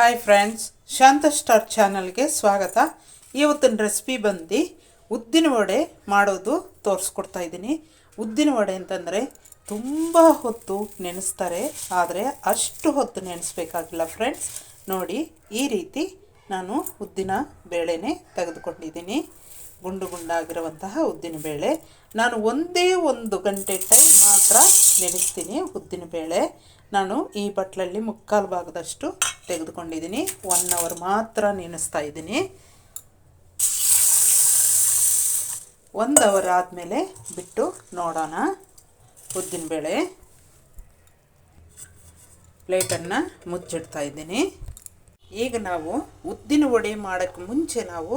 Hi friends ಶಾಂತ star ಚಾನಲ್ಗೆ ಸ್ವಾಗತ. ಇವತ್ತಿನ ರೆಸಿಪಿ ಬಂದು ಉದ್ದಿನ ವಡೆ ಮಾಡೋದು ತೋರಿಸ್ಕೊಡ್ತಾ ಇದ್ದೀನಿ. ಉದ್ದಿನ ವಡೆ ಅಂತಂದರೆ ತುಂಬ ಹೊತ್ತು ನೆನೆಸ್ತಾರೆ, ಆದರೆ ಅಷ್ಟು ಹೊತ್ತು ನೆನೆಸ್ಬೇಕಾಗಿಲ್ಲ ಫ್ರೆಂಡ್ಸ್ ನೋಡಿ, ಈ ರೀತಿ ನಾನು ಉದ್ದಿನ ಬೇಳೆನೇ ತೆಗೆದುಕೊಂಡಿದ್ದೀನಿ. ಗುಂಡು ಗುಂಡಾಗಿರುವಂತಹ ಉದ್ದಿನ ಬೇಳೆ. ನಾನು ಒಂದೇ ಒಂದು ಗಂಟೆ ಟೈಮ್ ಮಾತ್ರ ನೆನೆಸ್ತೀನಿ ಉದ್ದಿನ ಬೇಳೆ. ನಾನು ಈ ಬಟ್ಲಲ್ಲಿ ಮುಕ್ಕಾಲು ಭಾಗದಷ್ಟು ತೆಗೆದುಕೊಂಡಿದ್ದೀನಿ. ಒನ್ ಅವರ್ ಮಾತ್ರ ನೆನೆಸ್ತಾ ಇದ್ದೀನಿ. ಒಂದು ಅವರ್ ಆದಮೇಲೆ ಬಿಟ್ಟು ನೋಡೋಣ ಉದ್ದಿನಬೇಳೆ ಪ್ಲೇಟನ್ನು ಮುಚ್ಚಿಡ್ತಾ ಇದ್ದೀನಿ. ಈಗ ನಾವು ಉದ್ದಿನ ವಡೆ ಮಾಡೋಕ್ಕೆ ಮುಂಚೆ ನಾವು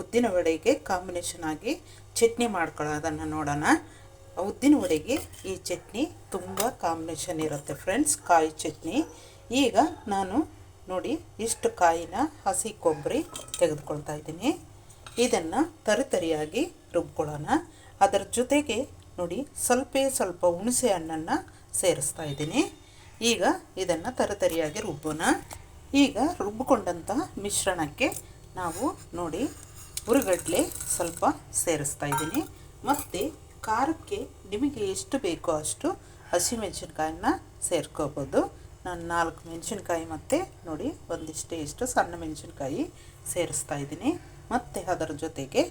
ಉದ್ದಿನ ವಡೆಗೆ ಕಾಂಬಿನೇಷನ್ ಆಗಿ ಚಟ್ನಿ ಮಾಡ್ಕೊಳ್ಳೋದನ್ನು ನೋಡೋಣ. ಉದ್ದಿನ ವಡೆಗೆ ಈ ಚಟ್ನಿ ತುಂಬ ಕಾಂಬಿನೇಷನ್ ಇರುತ್ತೆ ಫ್ರೆಂಡ್ಸ್ ಕಾಯಿ ಚಟ್ನಿ. ಈಗ ನಾನು ನೋಡಿ ಇಷ್ಟು ಕಾಯಿನ ಹಸಿ ಕೊಬ್ಬರಿ ತೆಗೆದುಕೊಳ್ತಾ ಇದ್ದೀನಿ. ಇದನ್ನು ತರಿತರಿಯಾಗಿ ರುಬ್ಕೊಳ್ಳೋಣ. ಅದರ ಜೊತೆಗೆ ನೋಡಿ ಸ್ವಲ್ಪ ಸ್ವಲ್ಪ ಹುಣಸೆ ಹಣ್ಣನ್ನು ಸೇರಿಸ್ತಾ ಇದ್ದೀನಿ. ಈಗ ಇದನ್ನು ತರಿತರಿಯಾಗಿ ರುಬ್ಬೋಣ. ಈಗ ರುಬ್ಬಿಕೊಂಡಂಥ ಮಿಶ್ರಣಕ್ಕೆ ನಾವು ನೋಡಿ ಹುರುಗಡ್ಲೆ ಸ್ವಲ್ಪ ಸೇರಿಸ್ತಾ ಇದ್ದೀನಿ. ಮತ್ತು ಖಾರಕ್ಕೆ ನಿಮಗೆ ಎಷ್ಟು ಬೇಕೋ ಅಷ್ಟು ಹಸಿಮೆಣಸಿನ್ಕಾಯನ್ನ ಸೇರ್ಕೋಬೋದು. ನಾನು ನಾಲ್ಕು ಮೆಣಸಿನ್ಕಾಯಿ ಮತ್ತು ನೋಡಿ, ಒಂದಿಷ್ಟೇ ಇಷ್ಟು ಸಣ್ಣ ಮೆಣಸಿನ್ಕಾಯಿ ಸೇರಿಸ್ತಾ ಇದ್ದೀನಿ. ಮತ್ತು ಅದರ ಜೊತೆಗೆ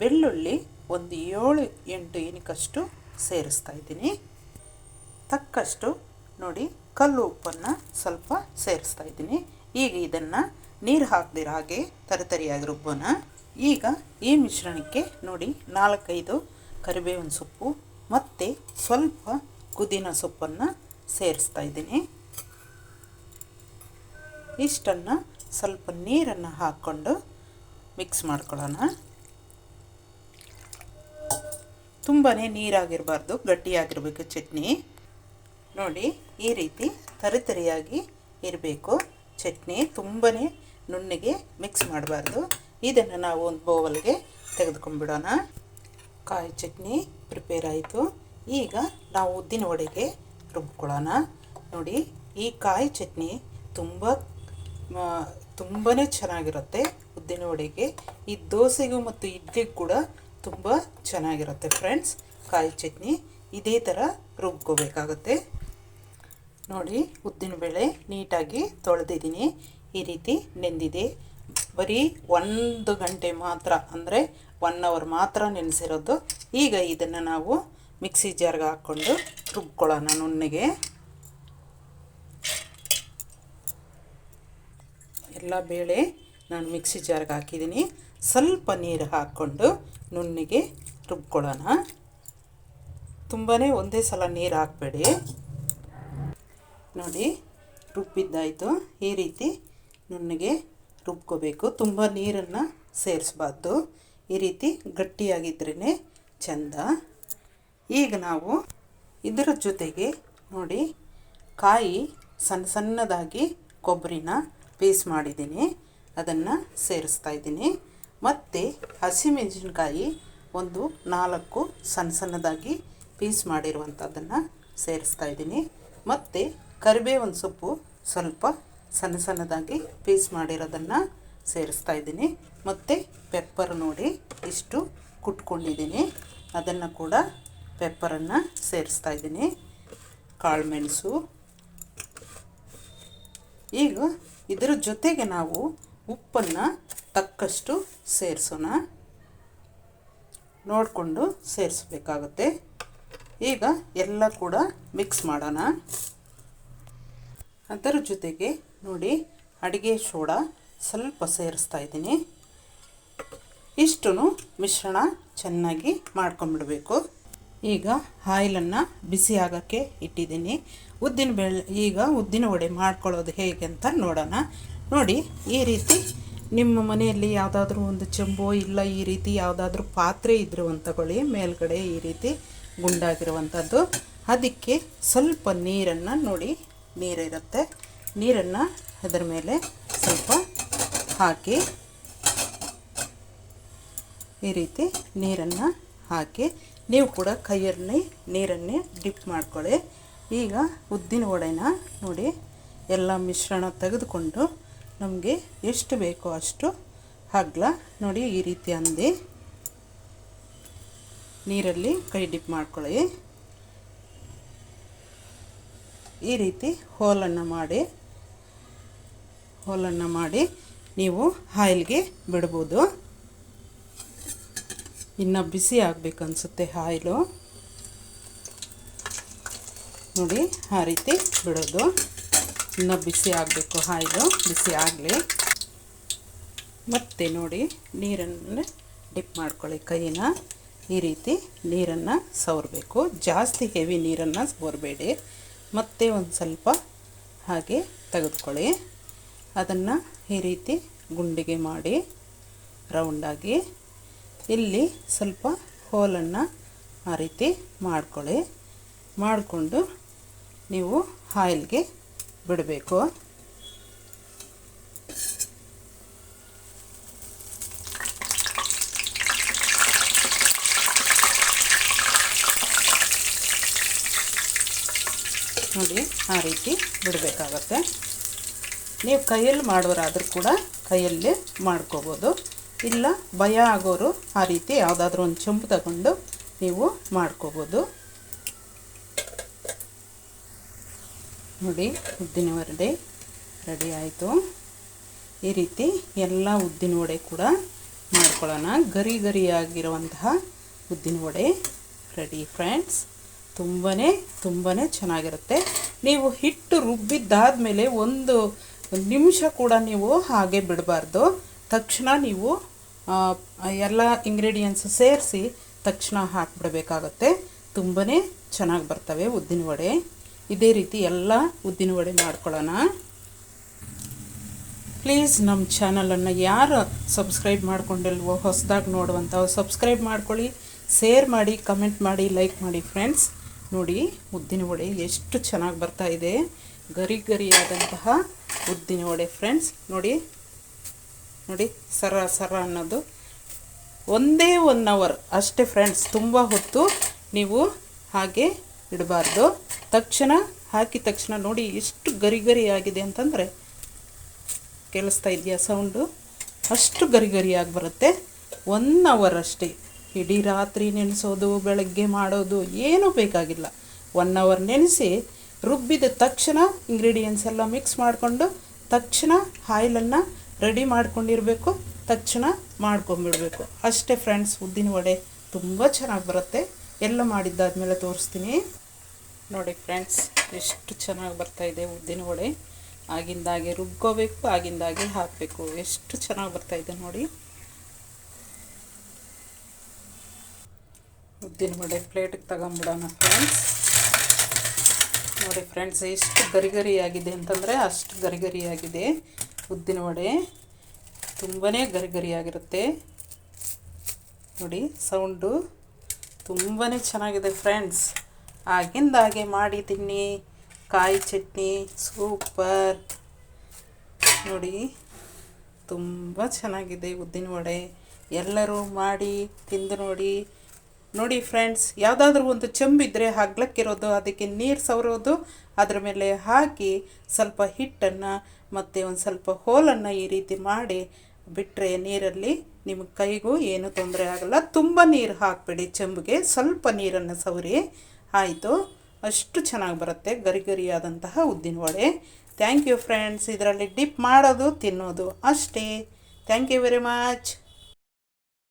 ಬೆಳ್ಳುಳ್ಳಿ ಒಂದು ಏಳು ಎಂಟು ಇನಿಕಷ್ಟು ಸೇರಿಸ್ತಾ ಇದ್ದೀನಿ. ತಕ್ಕಷ್ಟು ನೋಡಿ ಕಲ್ಲು ಉಪ್ಪನ್ನು ಸ್ವಲ್ಪ ಸೇರಿಸ್ತಾ ಇದ್ದೀನಿ. ಈಗ ಇದನ್ನು ನೀರು ಹಾಕ್ದಿರ ಹಾಗೆ ತರಿತರಿಯಾಗಿ ರುಬ್ಬೋಣ. ಈಗ ಈ ಮಿಶ್ರಣಕ್ಕೆ ನೋಡಿ ನಾಲ್ಕೈದು ಕರಿಬೇವಿನ ಸೊಪ್ಪು ಮತ್ತು ಸ್ವಲ್ಪ ಕುದಿನ ಸೊಪ್ಪನ್ನು ಸೇರಿಸ್ತಾ ಇದ್ದೀನಿ. ಇಷ್ಟನ್ನು ಸ್ವಲ್ಪ ನೀರನ್ನು ಹಾಕ್ಕೊಂಡು ಮಿಕ್ಸ್ ಮಾಡ್ಕೊಳ್ಳೋಣ. ತುಂಬಾ ನೀರಾಗಿರಬಾರ್ದು, ಗಟ್ಟಿಯಾಗಿರಬೇಕು ಚಟ್ನಿ. ನೋಡಿ, ಈ ರೀತಿ ತರಿತರಿಯಾಗಿ ಇರಬೇಕು ಚಟ್ನಿ. ತುಂಬಾ ನುಣ್ಣಗೆ ಮಿಕ್ಸ್ ಮಾಡಬಾರ್ದು. ಇದನ್ನು ನಾವು ಒಂದು ಬೌಲ್ಗೆ ತೆಗೆದುಕೊಂಡ್ಬಿಡೋಣ. ಕಾಯಿ ಚಟ್ನಿ ಪ್ರಿಪೇರ್ ಆಯಿತು. ಈಗ ನಾವು ಉದ್ದಿನ ವಡೆಗೆ ರುಬ್ಕೊಳ್ಳೋಣ. ನೋಡಿ, ಈ ಕಾಯಿ ಚಟ್ನಿ ತುಂಬ ತುಂಬಾ ಚೆನ್ನಾಗಿರುತ್ತೆ ಉದ್ದಿನ ವಡೆಗೆ. ಈ ದೋಸೆಗೂ ಮತ್ತು ಇಡ್ಲಿಗೆ ಕೂಡ ತುಂಬ ಚೆನ್ನಾಗಿರುತ್ತೆ ಫ್ರೆಂಡ್ಸ್ ಕಾಯಿ ಚಟ್ನಿ ಇದೇ ಥರ ರುಬ್ಕೋಬೇಕಾಗತ್ತೆ. ನೋಡಿ, ಉದ್ದಿನ ಬೇಳೆ ನೀಟಾಗಿ ತೊಳೆದಿದ್ದೀನಿ. ಈ ರೀತಿ ನೆಂದಿದೆ. ಬರೀ ಒಂದು ಗಂಟೆ ಮಾತ್ರ, ಅಂದರೆ ಒನ್ ಅವರ್ ಮಾತ್ರ ನೆನೆಸಿರೋದು. ಈಗ ಇದನ್ನು ನಾವು ಮಿಕ್ಸಿ ಜಾರ್ಗೆ ಹಾಕ್ಕೊಂಡು ರುಬ್ಕೊಳ್ಳೋಣ ನುಣ್ಣಗೆ. ಎಲ್ಲ ಬೇಳೆ ನಾನು ಮಿಕ್ಸಿ ಜಾರ್ಗೆ ಹಾಕಿದ್ದೀನಿ. ಸ್ವಲ್ಪ ನೀರು ಹಾಕ್ಕೊಂಡು ನುಣ್ಣಿಗೆ ರುಬ್ಕೊಳ್ಳೋಣ. ತುಂಬಾ ಒಂದೇ ಸಲ ನೀರು ಹಾಕಬೇಡಿ. ನೋಡಿ, ರುಬ್ಬಿದ್ದಾಯಿತು. ಈ ರೀತಿ ನುಣ್ಣಗೆ ರುಬ್ಕೋಬೇಕು. ತುಂಬ ನೀರನ್ನು ಸೇರಿಸ್ಬಾರ್ದು. ಈ ರೀತಿ ಗಟ್ಟಿಯಾಗಿದ್ರೇ ಚೆಂದ. ಈಗ ನಾವು ಇದರ ಜೊತೆಗೆ ನೋಡಿ, ಕಾಯಿ ಸಣ್ಣ ಸಣ್ಣದಾಗಿ ಕೊಬ್ಬರಿನ ಪೀಸ್ ಮಾಡಿದ್ದೀನಿ. ಅದನ್ನು ಸೇರಿಸ್ತಾ ಇದ್ದೀನಿ. ಮತ್ತು ಹಸಿಮೆಣಸಿನ್ಕಾಯಿ ಒಂದು ನಾಲ್ಕು ಸಣ್ಣ ಸಣ್ಣದಾಗಿ ಪೀಸ್ ಮಾಡಿರುವಂಥದ್ದನ್ನು ಸೇರಿಸ್ತಾ ಇದ್ದೀನಿ. ಮತ್ತು ಕರಿಬೇವಿನ ಸೊಪ್ಪು ಸ್ವಲ್ಪ ಸಣ್ಣ ಸಣ್ಣದಾಗಿ ಪೀಸ್ ಮಾಡಿರೋದನ್ನು ಸೇರಿಸ್ತಾ ಇದ್ದೀನಿ. ಮತ್ತು ಪೆಪ್ಪರ್ ನೋಡಿ ಇಷ್ಟು ಕುಟ್ಕೊಂಡಿದ್ದೀನಿ. ಅದನ್ನು ಕೂಡ ಪೆಪ್ಪರನ್ನು ಸೇರಿಸ್ತಾ ಇದ್ದೀನಿ. ಕಾಳುಮೆಣಸು ಈಗ ಇದರ ಜೊತೆಗೆ ನಾವು ಉಪ್ಪನ್ನು ತಕ್ಕಷ್ಟು ಸೇರಿಸೋಣ. ನೋಡಿಕೊಂಡು ಸೇರಿಸ್ಬೇಕಾಗುತ್ತೆ. ಈಗ ಎಲ್ಲ ಕೂಡ ಮಿಕ್ಸ್ ಮಾಡೋಣ. ಅದರ ಜೊತೆಗೆ ನೋಡಿ, ಅಡುಗೆ ಸೋಡಾ ಸ್ವಲ್ಪ ಸೇರಿಸ್ತಾ ಇದ್ದೀನಿ. ಇಷ್ಟು ಮಿಶ್ರಣ ಚೆನ್ನಾಗಿ ಮಾಡ್ಕೊಂಬಿಡಬೇಕು. ಈಗ ಆಯಿಲನ್ನು ಬಿಸಿ ಆಗೋಕ್ಕೆ ಇಟ್ಟಿದ್ದೀನಿ. ಉದ್ದಿನ ಬೇಳೆ, ಈಗ ಉದ್ದಿನ ವಡೆ ಮಾಡ್ಕೊಳ್ಳೋದು ಹೇಗೆ ಅಂತ ನೋಡೋಣ. ನೋಡಿ, ಈ ರೀತಿ ನಿಮ್ಮ ಮನೆಯಲ್ಲಿ ಯಾವುದಾದ್ರೂ ಒಂದು ಚೆಂಬು ಇಲ್ಲ ಈ ರೀತಿ ಯಾವುದಾದ್ರೂ ಪಾತ್ರೆ ಇದ್ದರೂ ಅಂತ ತಗೊಳ್ಳಿ ಮೇಲ್ಗಡೆ ಈ ರೀತಿ ಗುಂಡಾಗಿರುವಂಥದ್ದು ಅದಕ್ಕೆ ಸ್ವಲ್ಪ ನೀರನ್ನು ನೋಡಿ, ನೀರಿರುತ್ತೆ. ನೀರನ್ನು ಅದರ ಮೇಲೆ ಸ್ವಲ್ಪ ಹಾಕಿ ಈ ರೀತಿ ನೀರನ್ನು ಹಾಕಿ ನೀವು ಕೂಡ ಕೈಯಲ್ಲಿ ನೀರನ್ನೇ ಡಿಪ್ ಮಾಡ್ಕೊಳ್ಳಿ. ಈಗ ಉದ್ದಿನ ವಡೆನ ನೋಡಿ ಎಲ್ಲ ಮಿಶ್ರಣ ತೆಗೆದುಕೊಂಡು ನಮಗೆ ಎಷ್ಟು ಬೇಕೋ ಅಷ್ಟು ಹಗ್ಲ ನೋಡಿ ಈ ರೀತಿ ಅಂದಿ. ನೀರಲ್ಲಿ ಕೈ ಡಿಪ್ ಮಾಡ್ಕೊಳ್ಳಿ. ಈ ರೀತಿ ಹೋಲನ್ನು ಮಾಡಿ. ಹೋಲನ್ನು ಮಾಡಿ ನೀವು ಆಯಿಲ್ಗೆ ಬಿಡ್ಬೋದು. ಇನ್ನು ಬಿಸಿ ಆಗಬೇಕನ್ಸುತ್ತೆ ಆಯಿಲು ನೋಡಿ, ಆ ರೀತಿ ಬಿಡೋದು. ಇನ್ನು ಬಿಸಿ ಆಗಬೇಕು ಆಯಿಲು ಬಿಸಿ ಆಗಲಿ. ಮತ್ತೆ ನೋಡಿ, ನೀರನ್ನು ಡಿಪ್ ಮಾಡ್ಕೊಳ್ಳಿ ಕೈನ. ಈ ರೀತಿ ನೀರನ್ನು ಸವರಬೇಕು. ಜಾಸ್ತಿ ಹೆವಿ ನೀರನ್ನು ಸವರಬೇಡಿ. ಮತ್ತೆ ಒಂದು ಸ್ವಲ್ಪ ಹಾಗೆ ತೆಗೆದುಕೊಳ್ಳಿ. ಅದನ್ನು ಈ ರೀತಿ ಗುಂಡಿಗೆ ಮಾಡಿ ರೌಂಡಾಗಿ ಇಲ್ಲಿ ಸ್ವಲ್ಪ ಹೋಲನ್ನು ಆ ರೀತಿ ಮಾಡ್ಕೊಳ್ಳಿ. ಮಾಡಿಕೊಂಡು ನೀವು ಆಯಿಲ್ಗೆ ಬಿಡಬೇಕು. ನೋಡಿ ಆ ರೀತಿ ಬಿಡಬೇಕಾಗತ್ತೆ. ನೀವು ಕೈಯಲ್ಲಿ ಮಾಡೋರಾದರೂ ಕೂಡ ಕೈಯಲ್ಲಿ ಮಾಡ್ಕೋಬೋದು. ಇಲ್ಲ, ಭಯ ಆಗೋರು ಆ ರೀತಿ ಯಾವುದಾದ್ರೂ ಒಂದು ಚಂಪು ತಗೊಂಡು ನೀವು ಮಾಡ್ಕೋಬೋದು. ನೋಡಿ, ಉದ್ದಿನ ವಡೆ ರೆಡಿ ಆಯಿತು. ಈ ರೀತಿ ಎಲ್ಲ ಉದ್ದಿನ ವಡೆ ಕೂಡ ಮಾಡ್ಕೊಳ್ಳೋಣ. ಗರಿ ಗರಿಯಾಗಿರುವಂತಹ ಉದ್ದಿನ ವಡೆ ರೆಡಿ ಫ್ರೆಂಡ್ಸ್. ತುಂಬಾ ತುಂಬಾ ಚೆನ್ನಾಗಿರುತ್ತೆ. ನೀವು ಹಿಟ್ಟು ರುಬ್ಬಿದ್ದಾದಮೇಲೆ ಒಂದು ನಿಮಿಷ ಕೂಡ ನೀವು ಹಾಗೆ ಬಿಡಬಾರ್ದು. ತಕ್ಷಣ ನೀವು ಎಲ್ಲ ಇಂಗ್ರೀಡಿಯೆಂಟ್ಸ್ ಸೇರಿಸಿ ತಕ್ಷಣ ಹಾಕಿಬಿಡಬೇಕಾಗತ್ತೆ. ತುಂಬಾ ಚೆನ್ನಾಗಿ ಬರ್ತವೆ ಉದ್ದಿನ ವಡೆ. ಇದೇ ರೀತಿ ಎಲ್ಲ ಉದ್ದಿನ ವಡೆ ಮಾಡ್ಕೊಳ್ಳೋಣ. ಪ್ಲೀಸ್ ನಮ್ಮ ಚಾನಲನ್ನು ಯಾರು ಸಬ್ಸ್ಕ್ರೈಬ್ ಮಾಡ್ಕೊಂಡಿಲ್ವೋ, ಹೊಸದಾಗಿ ನೋಡುವಂಥವು ಸಬ್ಸ್ಕ್ರೈಬ್ ಮಾಡ್ಕೊಳ್ಳಿ. ಶೇರ್ ಮಾಡಿ ಕಮೆಂಟ್ ಮಾಡಿ ಲೈಕ್ ಮಾಡಿ ಫ್ರೆಂಡ್ಸ್ ನೋಡಿ ಉದ್ದಿನ ವಡೆ ಎಷ್ಟು ಚೆನ್ನಾಗಿ ಬರ್ತಾ ಇದೆ. ಗರಿ ಗರಿಯಾದಂತಹ ಉದ್ದಿನ ವಡೆ ಫ್ರೆಂಡ್ಸ್ ನೋಡಿ ನೋಡಿ, ಸರ ಸರ ಅನ್ನೋದು. ಒಂದೇ ಒನ್ ಅವರ್ ಅಷ್ಟೇ ಫ್ರೆಂಡ್ಸ್ ತುಂಬ ಹೊತ್ತು ನೀವು ಹಾಗೆ ಇಡಬಾರ್ದು. ತಕ್ಷಣ ಹಾಕಿದ ತಕ್ಷಣ ನೋಡಿ ಎಷ್ಟು ಗರಿ ಗರಿ ಆಗಿದೆ ಅಂತಂದರೆ, ಕೇಳಿಸ್ತಾ ಇದೆಯಾ ಸೌಂಡು ಅಷ್ಟು ಗರಿ ಗರಿಯಾಗಿ ಬರುತ್ತೆ. ಒನ್ ಅವರ್ ಅಷ್ಟೇ. ಇಡೀ ರಾತ್ರಿ ನೆನೆಸೋದು, ಬೆಳಗ್ಗೆ ಮಾಡೋದು, ಏನೂ ಬೇಕಾಗಿಲ್ಲ. ಒನ್ ಅವರ್ ನೆನೆಸಿ ರುಬ್ಬಿದ ತಕ್ಷಣ ಇಂಗ್ರೀಡಿಯೆಂಟ್ಸ್ ಎಲ್ಲ ಮಿಕ್ಸ್ ಮಾಡಿಕೊಂಡು ತಕ್ಷಣ ಆಯಿಲನ್ನು ರೆಡಿ ಮಾಡ್ಕೊಂಡಿರಬೇಕು. ತಕ್ಷಣ ಮಾಡ್ಕೊಂಡ್ಬಿಡಬೇಕು. ಅಷ್ಟೇ ಫ್ರೆಂಡ್ಸ್ ಉದ್ದಿನ ವಡೆ ತುಂಬ ಚೆನ್ನಾಗಿ ಬರುತ್ತೆ. ಎಲ್ಲ ಮಾಡಿದ್ದಾದಮೇಲೆ ತೋರಿಸ್ತೀನಿ. ನೋಡಿ ಫ್ರೆಂಡ್ಸ್ ಎಷ್ಟು ಚೆನ್ನಾಗಿ ಬರ್ತಾಯಿದೆ ಉದ್ದಿನ ವಡೆ. ಆಗಿಂದಾಗೆ ರುಬ್ಕೋಬೇಕು, ಆಗಿಂದಾಗೆ ಹಾಕಬೇಕು. ಎಷ್ಟು ಚೆನ್ನಾಗಿ ಬರ್ತಾಯಿದೆ ನೋಡಿ. ಉದ್ದಿನ ವಡೆ ಪ್ಲೇಟಿಗೆ ತಗೊಂಬಿಡೋಣ ಫ್ರೆಂಡ್ಸ್ ನೋಡಿ ಫ್ರೆಂಡ್ಸ್ ಎಷ್ಟು ಗರಿಗರಿಯಾಗಿದೆ ಅಂತಂದರೆ ಅಷ್ಟು ಗರಿಗರಿಯಾಗಿದೆ. ಉದ್ದಿನ ವಡೆ ತುಂಬಾ ಗರಿಗರಿಯಾಗಿರುತ್ತೆ. ನೋಡಿ ಸೌಂಡು ತುಂಬಾ ಚೆನ್ನಾಗಿದೆ ಫ್ರೆಂಡ್ಸ್ ಆಗಿಂದಾಗೆ ಮಾಡಿ ತಿನ್ನಿ. ಕಾಯಿ ಚಟ್ನಿ ಸೂಪರ್. ನೋಡಿ, ತುಂಬ ಚೆನ್ನಾಗಿದೆ ಉದ್ದಿನ ವಡೆ. ಎಲ್ಲರೂ ಮಾಡಿ ತಿಂದು ನೋಡಿ. ನೋಡಿ ಫ್ರೆಂಡ್ಸ್ ಯಾವುದಾದ್ರೂ ಒಂದು ಚೆಂಬಿದ್ರೆ ಹಗ್ಲಕ್ಕಿರೋದು, ಅದಕ್ಕೆ ನೀರು ಸವರೋದು, ಅದರ ಮೇಲೆ ಹಾಕಿ ಸ್ವಲ್ಪ ಹಿಟ್ಟನ್ನು ಮತ್ತು ಒಂದು ಸ್ವಲ್ಪ ಹೋಲನ್ನು ಈ ರೀತಿ ಮಾಡಿ ಬಿಟ್ಟರೆ ನೀರಲ್ಲಿ ನಿಮ್ಮ ಕೈಗೂ ಏನೂ ತೊಂದರೆ ಆಗಲ್ಲ. ತುಂಬ ನೀರು ಹಾಕಬೇಡಿ ಚೆಂಬಿಗೆ, ಸ್ವಲ್ಪ ನೀರನ್ನು ಸವರಿ, ಆಯಿತು. ಅಷ್ಟು ಚೆನ್ನಾಗಿ ಬರುತ್ತೆ ಗರಿ ಗರಿಯಾದಂತಹ ಉದ್ದಿನ ವಡೆ. ಥ್ಯಾಂಕ್ ಯು ಫ್ರೆಂಡ್ಸ್ ಇದರಲ್ಲಿ ಡಿಪ್ ಮಾಡೋದು, ತಿನ್ನೋದು ಅಷ್ಟೇ. Thank you very much